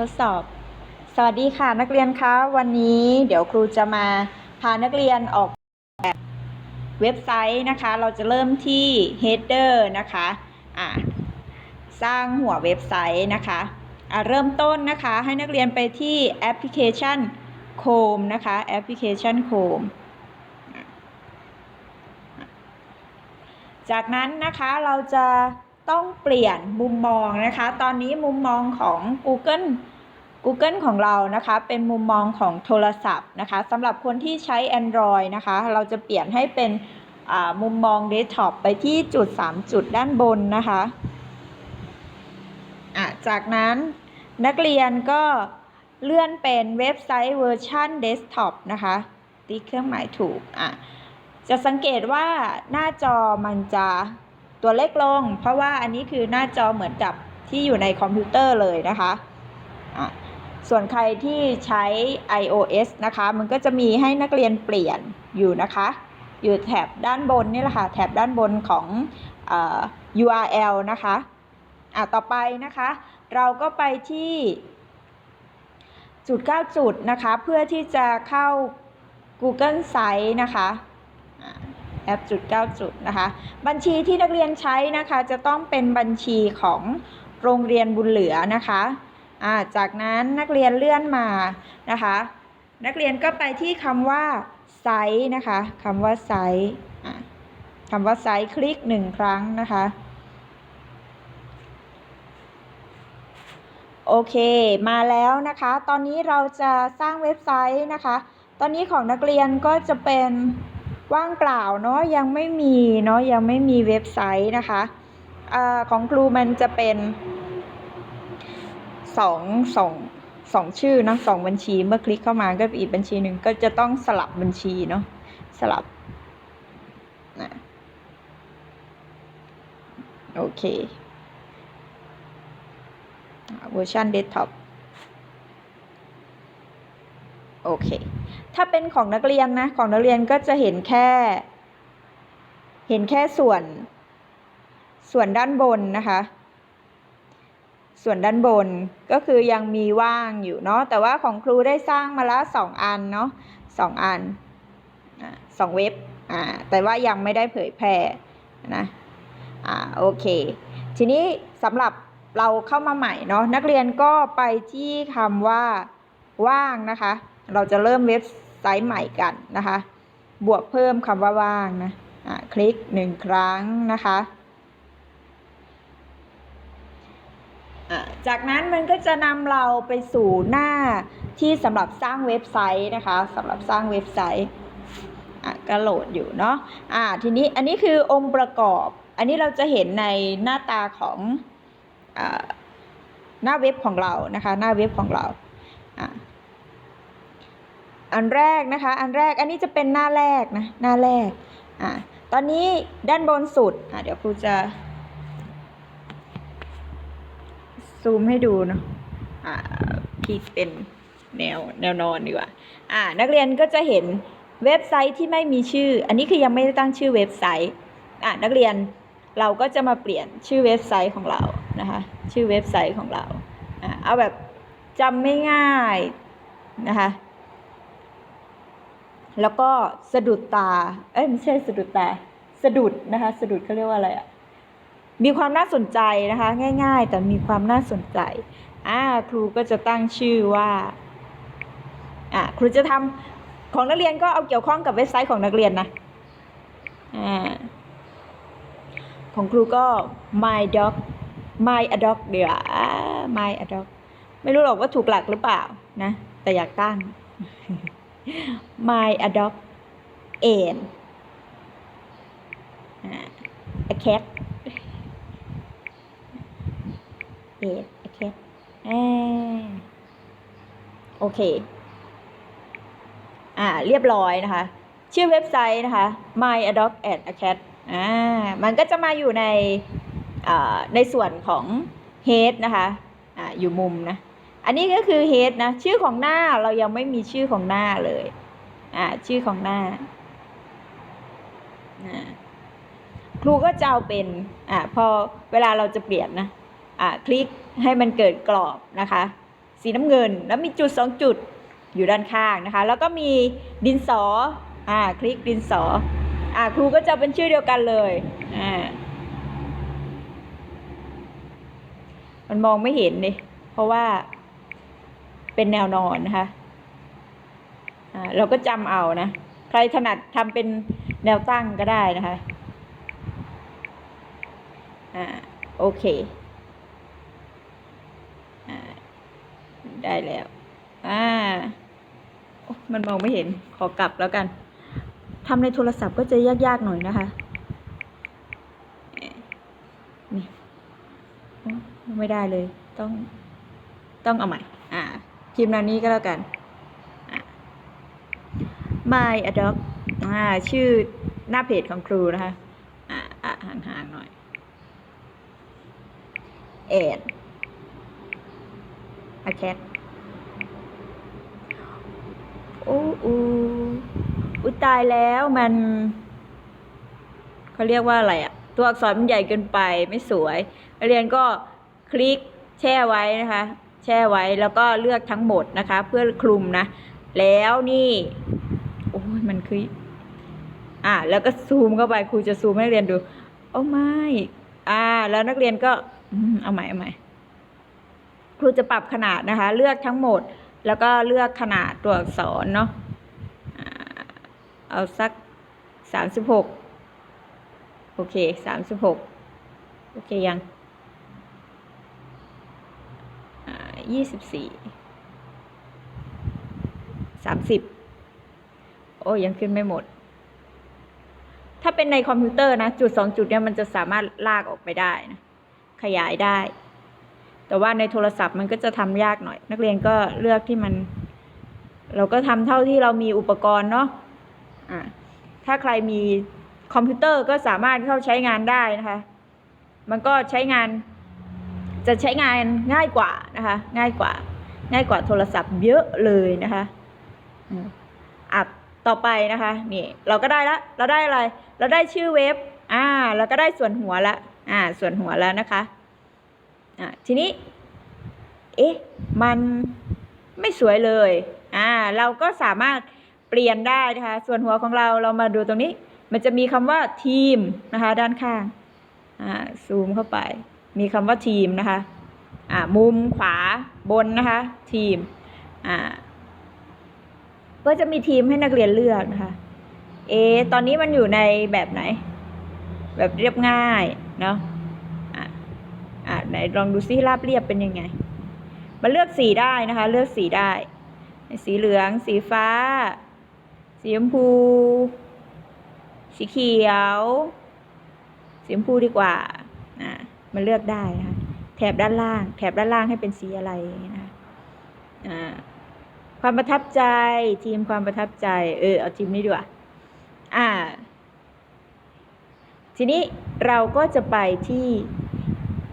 ทดสอบ สวัสดีค่ะนักเรียนคะวันนี้เดี๋ยวครูจะมาพานักเรียนออกแบบเว็บไซต์นะคะ เราจะเริ่มที่ header นะคะอ่าสร้างหัวเว็บไซต์นะคะอ่าเริ่มต้นนะคะให้นักเรียนไปที่แอปพลิเคชัน Chrome นะคะแอปพลิเคชัน Chrome จากนั้นนะคะเราจะ ต้องเปลี่ยนมุมมองนะคะ ตอนนี้มุมมองของ Google Google ของเรานะคะ เป็นมุมมองของโทรศัพท์นะคะสำหรับคนที่ใช้ Android นะคะ เราจะเปลี่ยนให้เป็นมุมมองเดสก์ท็อปไปที่จุด 3 จุดด้านบนนะคะะจากนั้นนักเรียนก็เลื่อนเป็นเว็บไซต์เวอร์ชันเดสก์ท็อปนะคะติเครื่องหมายถูกอะจะสังเกตว่าหน้าจอมันจะ ตัวเล็กลง เพราะว่าอันนี้คือหน้าจอเหมือนกับที่อยู่ในคอมพิวเตอร์เลยนะคะะส่วนใครที่ใช้ iOS นะคะ มันก็จะมีให้นักเรียนเปลี่ยนอยู่นะคะ อยู่แถบด้านบนนี่แหละค่ะแถบด้านบนของอ URL นะคะอะต่อไปนะคะ เราก็ไปที่จุด 9 จุดนะคะ เพื่อที่จะเข้า Google Site นะคะ แอปจุด9จุดนะคะ บัญชีที่นักเรียนใช้นะคะจะต้องเป็นบัญชีของโรงเรียนบุญเหลือนะคะอ่าจากนั้นนักเรียนเลื่อนมานะคะ นักเรียนก็ไปที่คำว่าไซต์นะคะคำว่าไซต์คำว่าไซต์คลิกหนึ่งครั้งนะคะโอเค มาแล้วนะคะ ตอนนี้เราจะสร้างเว็บไซต์นะคะ ตอนนี้ของนักเรียนก็จะเป็น ว่างเปล่าเนาะยังไม่มีเนาะยังไม่มีเว็บไซต์นะคะอของครูมันจะเป็นสองสองสองชื่อเนาะสองบัญชีเมื่อคลิกเข้ามาก็อีกบัญชีหนึ่งก็จะต้องสลับบัญชีเนาะสลับนะโอเคเวอร์ชันเดสก์ท็อป โอเค ถ้าเป็นของนักเรียนนะ ของนักเรียนก็จะเห็นแค่ เห็นแค่ส่วน ส่วนด้านบนนะคะ ส่วนด้านบนก็คือยังมีว่างอยู่เนาะ แต่ว่าของครูได้สร้างมาล้วสองอันเนาะสองอันสองเว็บ อ่า แต่ว่ายังไม่ได้เผยแพร่นะ อ่า โอเค ทีนี้สำหรับเราเข้ามาใหม่เนาะ นักเรียนก็ไปที่คำว่าว่างนะคะ เราจะเริ่มเว็บไซต์ใหม่กันนะคะ บวกเพิ่มคำว่าว่างนะอ่าคลิกหนึ่งครั้งนะคะอ่าจากนั้นมันก็จะนำเราไปสู่หน้าที่สำหรับสร้างเว็บไซต์นะคะสำหรับสร้างเว็บไซต์อะก็โหลดอยู่เนาะอ่าทีนี้อันนี้คือองค์ประกอบ อันนี้เราจะเห็นในหน้าตาของอ่าหน้าเว็บของเรานะคะ หน้าเว็บของเรา อันแรกนะคะ อันแรกอันนี้จะเป็นหน้าแรกนะหน้าแรกอ่าตอนนี้ด้านบนสุดอ่าเดี๋ยวครูจะซูมให้ดูเนาะอ่าพี่เป็นแนวแนวนอนดีกว่าอ่านักเรียนก็จะเห็นเว็บไซต์ที่ไม่มีชื่อ อันนี้คือยังไม่ได้ตั้งชื่อเว็บไซต์อ่านักเรียนเราก็จะมาเปลี่ยนชื่อเว็บไซต์ของเรานะคะชื่อเว็บไซต์ของเราอ่าเอาแบบจำไม่ง่ายนะคะ แล้วก็สะดุดตา เอ้ยไม่ใช่สะดุดตา สะดุดนะคะ สะดุดเขาเรียกว่าอะไรอะมีความน่าสนใจนะคะ ง่าย ๆ แต่มีความน่าสนใจ อ่า ครูก็จะตั้งชื่อว่า อ่าครูจะทำของนักเรียนก็เอาเกี่ยวข้องกับเว็บไซต์ของนักเรียนนะ อ่า ของครูก็ my dog my a dog เดี๋ยว my a dog ไม่รู้หรอกว่าถูกหลักหรือเปล่านะ แต่อยากตั้ง my a dog and a cat and a cat โอเค อ่า เรียบร้อยนะคะ ชื่อเว็บไซต์นะคะ my a dog and a cat อ่า มันก็จะมาอยู่ในอ่าในส่วนของ head นะคะ อ่า อยู่มุมนะ อันนี้ก็คือ head นะ ชื่อของหน้าเรายังไม่มีชื่อของหน้าเลย อ่า ชื่อของหน้าอ่าครูก็จะเอาเป็น อ่า พอเวลาเราจะเปลี่ยนนะ อ่า คลิกให้มันเกิดกรอบนะคะ สีน้ำเงิน แล้วมีจุดสองจุดอยู่ด้านข้างนะคะ แล้วก็มีดินสอ อ่า คลิกดินสอ อ่า ครูก็จะเป็นชื่อเดียวกันเลย อ่า มันมองไม่เห็นเลยเพราะว่า เป็นแนวนอนนะคะเราก็จำเอานะ ใครถนัดทำเป็นแนวตั้งก็ได้นะคะอ่าโอเคอ่าได้แล้วอ่ามันมองไม่เห็นขอกลับแล้วกันทำในโทรศัพท์ก็จะยากๆหน่อยนะคะนี่ไม่ได้เลย ต้องต้องเอาใหม่ อ่าพิมพ์นานี้ก็แล้วกัน My Adopt อ่าชื่อหน้าเพจของครูนะคะอ่าห่างๆหน่อยแอนอาแคทโอ้อูอุยตายแล้วมันเขาเรียกว่าอะไรอะตัวอักษรมันใหญ่เกินไปไม่สวยนเรียนก็คลิกแช่ไว้นะคะ แช่ไว้แล้วก็เลือกทั้งหมดนะคะ เพื่อคลุมนะ แล้วนี่โอ้ยมันคือ อ่า แล้วก็ซูมเข้าไปครูจะซูมให้นักเรียนดูโอ้ไม่อ่า แล้วนักเรียนก็อืมเอาใหม่เอาใหม่ครูจะปรับขนาดนะคะ เลือกทั้งหมด แล้วก็เลือกขนาดตัวอักษรเนาะเอาสักสามสิบหกโอเคสามสิบหกโอเคยัง ยี่สิบสี่สามสิบโอ้ยังขึ้นไม่หมด ถ้าเป็นในคอมพิวเตอร์นะ จุดสองจุดเนี่ยมันจะสามารถลากออกไปได้นะ ขยายได้ แต่ว่าในโทรศัพท์มันก็จะทำยากหน่อย นักเรียนก็เลือกที่มัน เราก็ทำเท่าที่เรามีอุปกรณ์เนาะอ่าถ้าใครมีคอมพิวเตอร์ก็สามารถเข้าใช้งานได้นะคะ มันก็ใช้งาน จะใช้งานง่ายกว่านะคะ ง่ายกว่า ง่ายกว่าโทรศัพท์เยอะเลยนะคะอะต่อไปนะคะนี่เราก็ได้ละเราได้อะไร เราได้ชื่อเว็บอ่าเราก็ได้ส่วนหัวละอ่าส่วนหัวแล้วนะคะอ่าทีนี้ เอ๊ะมันไม่สวยเลยอ่าเราก็สามารถเปลี่ยนได้นะคะส่วนหัวของเราเรามาดูตรงนี้ มันจะมีคำว่าทีมนะคะ ด้านข้างอ่าซูมเข้าไป มีคำว่าทีมนะคะอ่ามุมขวาบนนะคะทีมอ่าก็จะมีทีมให้นักเรียนเลือกนะคะเอะตอนนี้มันอยู่ในแบบไหน แบบเรียบง่ายเนาะอะอะไหนลองดูซิราบเรียบเป็นยังไงมันเลือกสีได้นะคะ เลือกสีได้ สีเหลือง สีฟ้า สีชมพู สีเขียว สีชมพูดีกว่าอะ มันเลือกได้นะคะแถบด้านล่าง แถบด้านล่างให้เป็นสีอะไรนะคะความประทับใจทีมความประทับใจ เออเอาทีมนี้ดีกว่าอ่า ทีนี้เราก็จะไปที่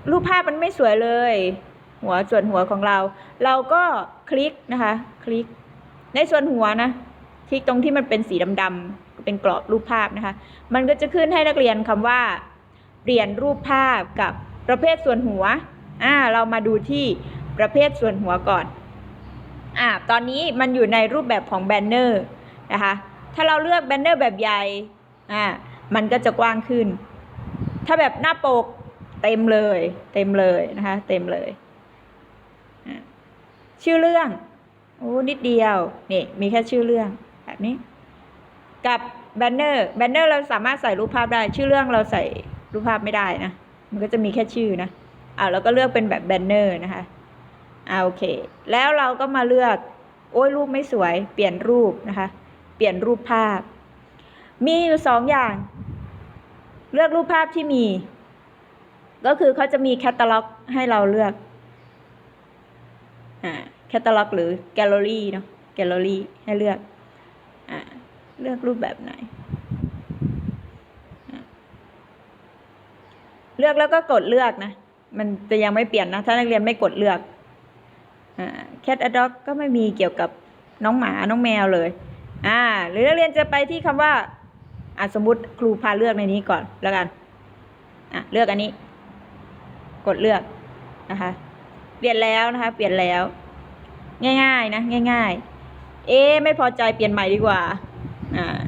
รูปภาพมันไม่สวยเลย หัวส่วนหัวของเรา เราก็คลิกนะคะ คลิก ในส่วนหัวนะคลิกตรงที่มันเป็นสีดำๆเป็นกรอบรูปภาพนะคะ มันก็จะขึ้นให้นักเรียนคำว่า เปลี่ยนรูปภาพกับ ประเภทส่วนหัวอ่าเรามาดูที่ประเภทส่วนหัวก่อนอ่าตอนนี้มันอยู่ในรูปแบบของแบนเนอร์นะคะถ้าเราเลือกแบนเนอร์แบบใหญ่อ่ามันก็จะกว้างขึ้น ถ้าแบบหน้าปกเต็มเลย เต็มเลยนะคะเต็มเลยอะชื่อเรื่องโอ้นิดเดียวนี่มีแค่ชื่อเรื่องแบบนี้ กับแบนเนอร์แบนเนอร์เราสามารถใส่รูปภาพได้ ชื่อเรื่องเราใส่รูปภาพไม่ได้นะ มันก็จะมีแค่ชื่อนะอ่าเราก็เลือกเป็นแบบแบนเนอร์นะคะอ่าโอเค แล้วเราก็มาเลือกโอ้ยรูปไม่สวย เปลี่ยนรูปนะคะ เปลี่ยนรูปภาพ มีอยู่สองอย่าง เลือกรูปภาพที่มี ก็คือเขาจะมีแคตตาล็อกให้เราเลือกอ่าแคตตาล็อกหรือแกลเลอรี่เนาะแกลเลอรี่ให้เลือกอ่าเลือกรูปแบบไหนอะ เลือกแล้วก็กดเลือกนะ มันจะยังไม่เปลี่ยนนะ ถ้านักเรียนไม่กดเลือกอ่าแคทอด็อกก็ไม่มีเกี่ยวกับน้องหมาน้องแมวเลย อ่า หรือนักเรียนจะไปที่คำว่าอะสมมติครูพาเลือกในนี้ก่อนแล้วกัน อะเลือกอันนี้ กดเลือกนะคะ เปลี่ยนแล้วนะคะ เปลี่ยนแล้ว ง่ายๆนะง่ายๆ เอ๊ไม่พอใจเปลี่ยนใหม่ดีกว่า อ่า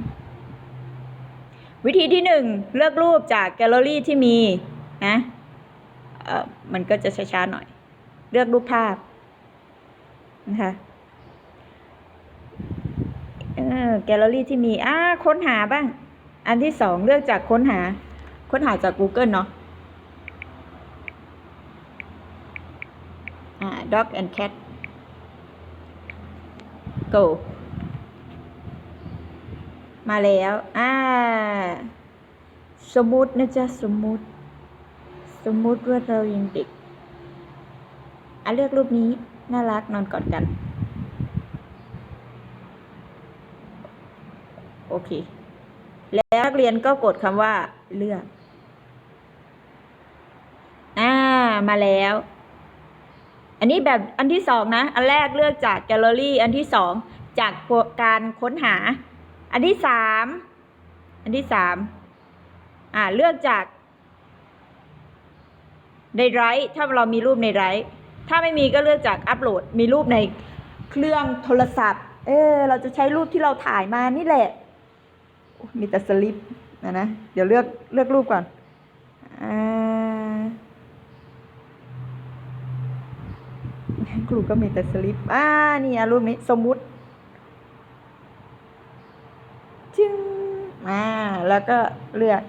วิธีที่หนึ่งเลือกรูปจากแกลเลอรี่ที่มี นะเอ่อมันก็จะช้าๆหน่อย เลือกรูปภาพนะคะเออแกลเลอรี่ที่มีอ่าค้นหาบ้าง อันที่สองเลือกจากค้นหา ค้นหาจาก Google เนาะอ่า dog and cat go มาแล้ว อ่า สมมุตินะจ๊ะ สมมุติ สมมุติว่าเรายังเด็กอะเลือกรูปนี้น่ารักนอนกอดกัน โอเค แล้วนักเรียนก็กดคำว่าเลือกอ่ามาแล้ว อันนี้แบบอันที่สองนะ อันแรกเลือกจากแกลเลอรี่อันที่สองจากการค้นหา อันที่สามอันที่สามอ่าเลือกจาก ในไรต์ถ้าเรามีรูปในไรต์ถ้าไม่มีก็เลือกจากอัปโหลด มีรูปในเครื่องโทรศัพท์ เออ เราจะใช้รูปที่เราถ่ายมานี่แหละ มีแต่สลิปนะนะ เดี๋ยวเลือกเลือกรูปก่อนอ่าครูก็มีแต่สลิป อ่า นี่รูปนี้สมมุติ จึงอ่า แล้วก็เลือก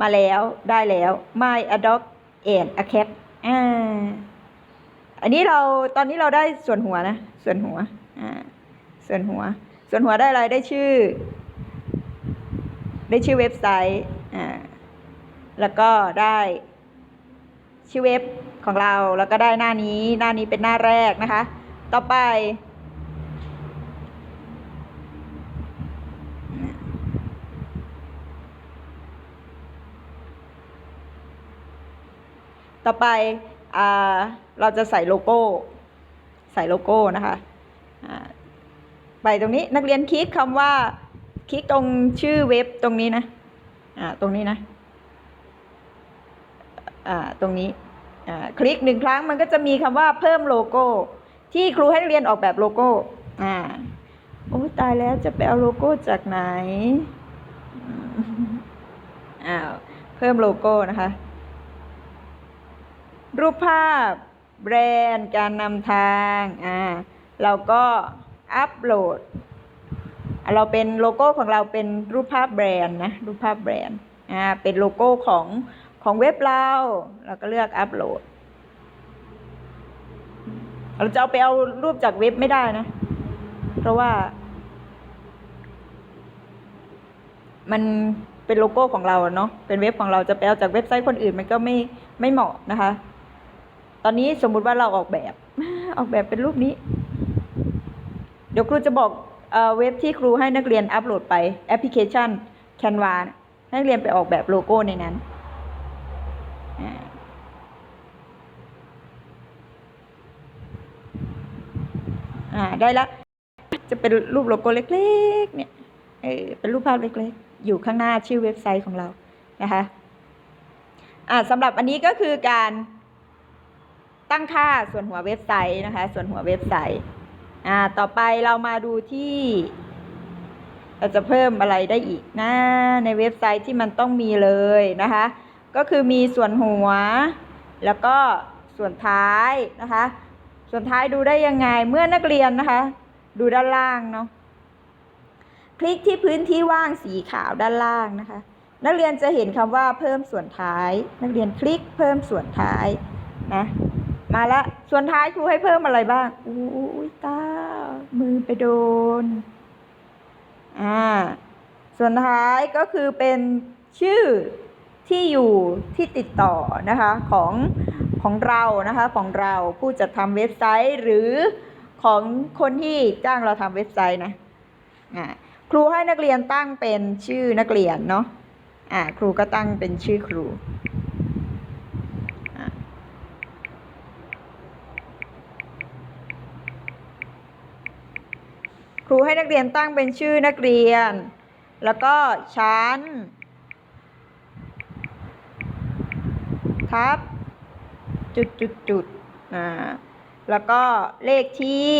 มาแล้วได้แล้ว My a dog and a cat อ่าอันนี้เราตอนนี้เราได้ส่วนหัวนะ ส่วนหัวอ่าส่วนหัว ส่วนหัวได้อะไรได้ชื่อ ได้ชื่อเว็บไซต์อ่าแล้วก็ได้ชื่อเว็บของเราแล้วก็ได้หน้านี้หน้านี้เป็นหน้าแรกนะคะ ต่อไป ต่อไปเราจะใส่โลโก้ ใส่โลโก้นะคะไปตรงนี้นักเรียนคลิกคำว่าคลิกตรงชื่อเว็บตรงนี้นะอ่าตรงนี้นะอ่าตรงนี้อ่าคลิกหนึ่งครั้งมันก็จะมีคำว่าเพิ่มโลโก้ ที่ครูให้นักเรียนออกแบบโลโก้อ่าโอ้ตายแล้วจะไปเอาโลโก้จากไหนอ้าวเพิ่มโลโก้นะคะ รูปภาพ แบรนด์ การนำทางอ่าเราก็อัปโหลด เราเป็นโลโก้ของเราเป็นรูปภาพแบรนด์นะ รูปภาพแบรนด์อ่าเป็นโลโก้ของของเว็บเรา เราก็เลือกอัปโหลด เราจะเอาไปเอารูปจากเว็บไม่ได้นะ เพราะว่า มันเป็นโลโก้ของเราเนาะ เป็นเว็บของเราจะไปเอาจากเว็บไซต์คนอื่นมันก็ไม่ไม่เหมาะนะคะ ตอนนี้สมมุติว่าเราออกแบบ ออกแบบเป็นรูปนี้ เดี๋ยวครูจะบอกเอเว็บที่ครูให้นักเรียนอัปโหลดไปแอปพลิเคชัน Canva ให้นักเรียนไปออกแบบโลโก้ในนั้นอ่าอ่าได้ละ จะเป็นรูปโลโก้เล็กๆ เนี่ยเออเป็นรูปภาพเล็กๆ อยู่ข้างหน้าชื่อเว็บไซต์ของเรานะคะอ่าสำหรับอันนี้ก็คือการ ตั้งค่าส่วนหัวเว็บไซต์นะคะ ส่วนหัวเว็บไซต์อ่าต่อไปเรามาดูที่ เราจะเพิ่มอะไรได้อีกนะในเว็บไซต์ที่มันต้องมีเลยนะคะ ก็คือมีส่วนหัว แล้วก็ส่วนท้ายนะคะ ส่วนท้ายดูได้ยังไงเมื่อนักเรียนนะคะ ดูด้านล่างเนาะคลิกที่พื้นที่ว่างสีขาวด้านล่างนะคะ นักเรียนจะเห็นคำว่าเพิ่มส่วนท้าย นักเรียนคลิกเพิ่มส่วนท้ายนะ มาละส่วนท้ายครูให้เพิ่มอะไรบ้างอุ้ยตา มือไปโดน อ่า ส่วนท้ายก็คือเป็นชื่อที่อยู่ที่ติดต่อนะคะของของเรานะคะของเราผู้จัดทำเว็บไซต์ หรือของคนที่จ้างเราทำเว็บไซต์นะอ่าครูให้นักเรียนตั้งเป็นชื่อนักเรียนเนาะอ่าครูก็ตั้งเป็นชื่อครู ครูให้นักเรียนตั้งเป็นชื่อนักเรียน แล้วก็ชั้น ทับ จุดจุดจุดอ่าแล้วก็เลขที่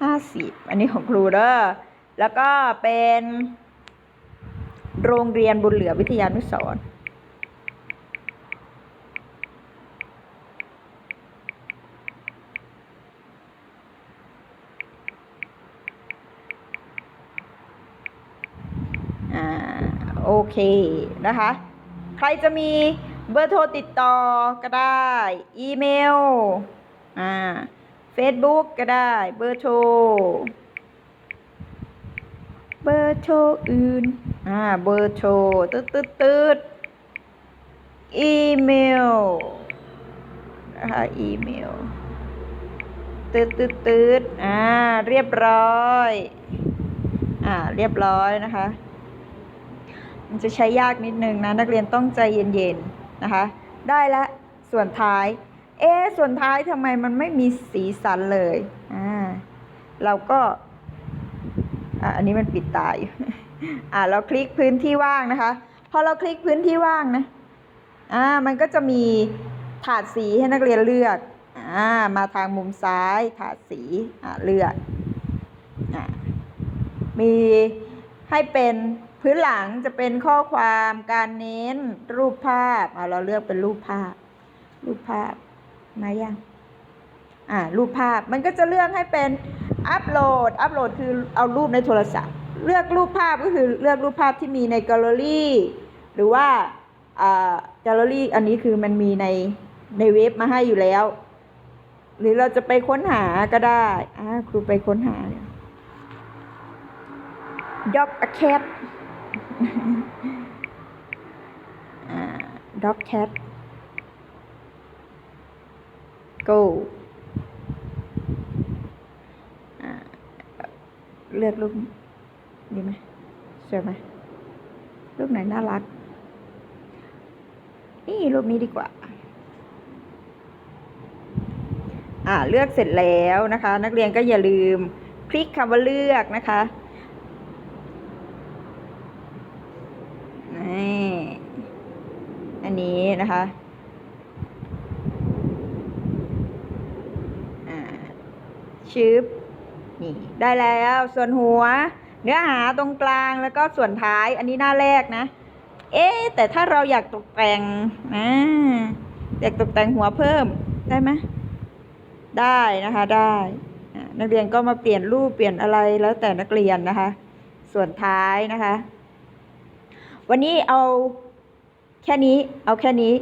ห้าสิบอันนี้ของครูเด้อแล้วก็เป็นโรงเรียนบุญเหลือวิทยานุสรณ์อ่า โอ เคนะคะ ใครจะมีเบอร์โทรติดต่อก็ได้ อีเมล อ่า Facebook ก็ได้ เบอร์โทร เบอร์โทรอื่น อ่า เบอร์โทรตืดตืดตืดอีเมลนะคะอีเมลตืดตืดตืดอ่า เรียบร้อย อ่า เรียบร้อยนะคะ มันจะใช้ยากนิดนึงนะ นักเรียนต้องใจเย็นๆนะคะ ได้ละส่วนท้าย เอ๊ส่วนท้ายทำไมมันไม่มีสีสันเลยอ่าเราก็อะอันนี้มันปิดตาอยู่อ่าเราคลิกพื้นที่ว่างนะคะ พอเราคลิกพื้นที่ว่างนะอ่ามันก็จะมีถาดสีให้นักเรียนเลือกอ่ามาทางมุมซ้ายถาดสีอ่าเลือกอ่ามีให้เป็น พื้นหลังจะเป็นข้อความการเน้นรูปภาพอ่าเราเลือกเป็นรูปภาพ รูปภาพมายังอ่ารูปภาพมันก็จะเลือกให้เป็นอัปโหลด อัปโหลดคือเอารูปในโทรศัพท์ เลือกรูปภาพก็คือเลือกรูปภาพที่มีในแกลเลอรี่ หรือว่าอ่าแกลเลอรี่อันนี้คือมันมีในในเว็บมาให้อยู่แล้ว หรือเราจะไปค้นหาก็ได้อ่าครูไปค้นหาเนี่ย dog a cat อ่า dog cat go เลือกรูปดีไหมสวยไหมรูปไหนน่ารัก นี่รูปนี้ดีกว่า อ่าเลือกเสร็จแล้วนะคะ นักเรียนก็อย่าลืมคลิกคำว่าเลือกนะคะ อันนี้นะคะอ่าชืบนี่ได้แล้วส่วนหัว เนื้อหาตรงกลางแล้วก็ส่วนท้ายอันนี้หน้าแรกนะ เอ๊ะแต่ถ้าเราอยากตกแต่งนะอยากตกแต่งหัวเพิ่มได้ไหมได้นะคะได้นักเรียนก็มาเปลี่ยนรูปเปลี่ยนอะไรแล้วแต่นักเรียนนะคะ ส่วนท้ายนะคะ วันนี้เอาแค่นี้เอาแค่นี้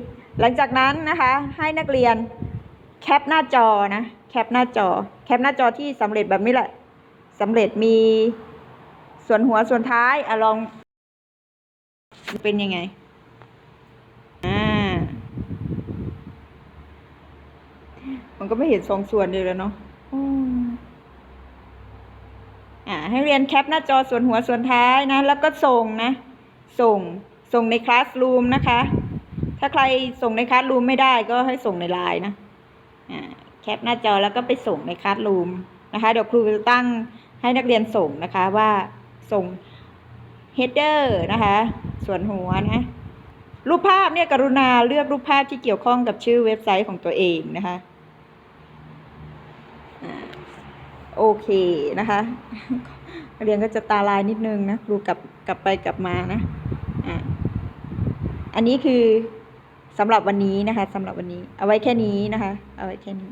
หลังจากนั้นนะคะให้นักเรียนแคปหน้าจอนะแคปหน้าจอ แคปหน้าจอที่สำเร็จแบบนี้แหละสำเร็จมีส่วนหัวส่วนท้ายอะลองเป็นยังไงอ่ามันก็ไม่เห็นสองส่วนเลยแล้วเนาะอ่าให้เรียนแคปหน้าจอส่วนหัวส่วนท้ายนะ แล้วก็ส่งนะ ส่งส่งในคลาสรูมนะคะ ถ้าใครส่งในคลาสรูมไม่ได้ก็ให้ส่งในไลน์นะแคปหน้าจอแล้วก็ไปส่งในคลาสรูมนะคะ เดี๋ยวครูจะตั้งให้นักเรียนส่งนะคะว่าส่ง header นะคะ ส่วนหัวนะรูปภาพเนี่ยกรุณาเลือกรูปภาพที่เกี่ยวข้องกับชื่อเว็บไซต์ของตัวเองนะคะโอเคนะคะ นักเรียนก็จะตาลายนิดนึงนะครูกลับกลับไปกลับมานะอะอันนี้คือสำหรับวันนี้นะคะสำหรับวันนี้ เอาไว้แค่นี้นะคะ เอาไว้แค่นี้